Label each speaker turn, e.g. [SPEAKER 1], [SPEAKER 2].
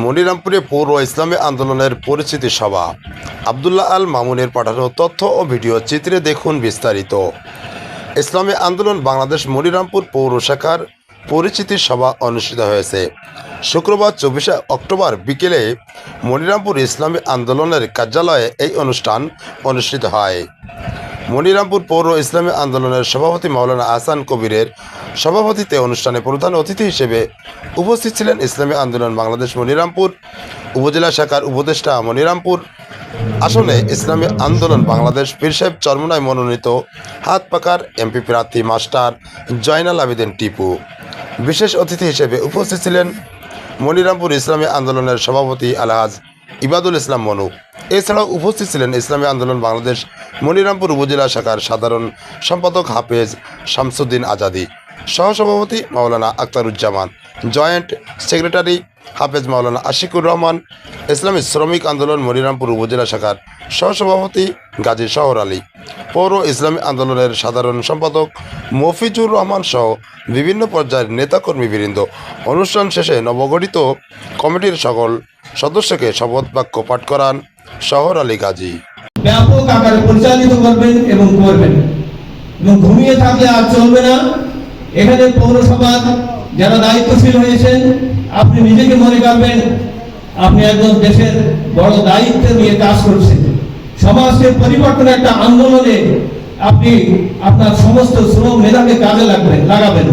[SPEAKER 1] মনিরামপুরে পৌর ইসলামী আন্দোলনের পরিচিতি সভা। আবদুল্লাহ আল মামুনের পাঠানো তথ্য ও ভিডিও চিত্রে দেখুন বিস্তারিত। ইসলামী আন্দোলন বাংলাদেশ মনিরামপুর পৌর শাখার পরিচিতি সভা অনুষ্ঠিত হয়েছে। শুক্রবার চব্বিশে অক্টোবর বিকেলে মনিরামপুর ইসলামী আন্দোলনের কার্যালয়ে এই অনুষ্ঠান অনুষ্ঠিত হয়। মনিরামপুর পৌর ইসলামী আন্দোলনের সভাপতি মাওলানা আহসান কবিরের সভাপতিতে অনুষ্ঠানে প্রধান অতিথি হিসেবে উপস্থিত ছিলেন ইসলামী আন্দোলন বাংলাদেশ মনিরামপুর উপজেলা শাখার উপদেষ্টা মনিরামপুর। আসনে ইসলামী আন্দোলন বাংলাদেশ পীর সাহেব চরমনায় মনোনীত হাত পাকার এমপি প্রার্থী মাস্টার জয়নাল আবেদিন টিপু। বিশেষ অতিথি হিসেবে উপস্থিত ছিলেন মনিরামপুর ইসলামী আন্দোলনের সভাপতি আলহাজ ইবাদুল ইসলাম মনু। এছাড়াও উপস্থিত ছিলেন ইসলামী আন্দোলন বাংলাদেশ মনিরামপুর উপজেলা শাখার সাধারণ সম্পাদক হাফেজ শামসুদ্দিন আজাদি, সহসভাপতি মাওলানা আক্তারুজ্জামান, জয়েন্ট সেক্রেটারি হাফেজ মাওলানা আশিকুর রহমান, ইসলামী শ্রমিক আন্দোলন মনিরামপুর উপজেলা শাখার সহসভাপতি গাজী শহর আলী, পৌর ইসলামী আন্দোলনের সাধারণ সম্পাদক মফিজুর রহমান সহ বিভিন্ন পর্যায়ের নেতাকর্মীবৃন্দ। অনুষ্ঠান শেষে নবগঠিত কমিটির সকল সদস্যকে শপথ বাক্য পাঠ করান। শহর আলী গাজী।
[SPEAKER 2] ব্যাপক আকারে পরিচালিত করবেন এবং করবেন। এবং ঘুমিয়ে থাকলে আর চলবে না। এখানে পৌরসভার যারা দায়িত্বশীল হয়েছেন আপনি নিজেকে মনে করবেন, আপনি একজন দেশের বড় দায়িত্ব নিয়ে কাজ করছেন। সমাজের পরিবর্তনের একটা আন্দোলনে আপনি আপনার সমস্ত শ্রম মেধাকে কাজে লাগবেন, লাগাবেন।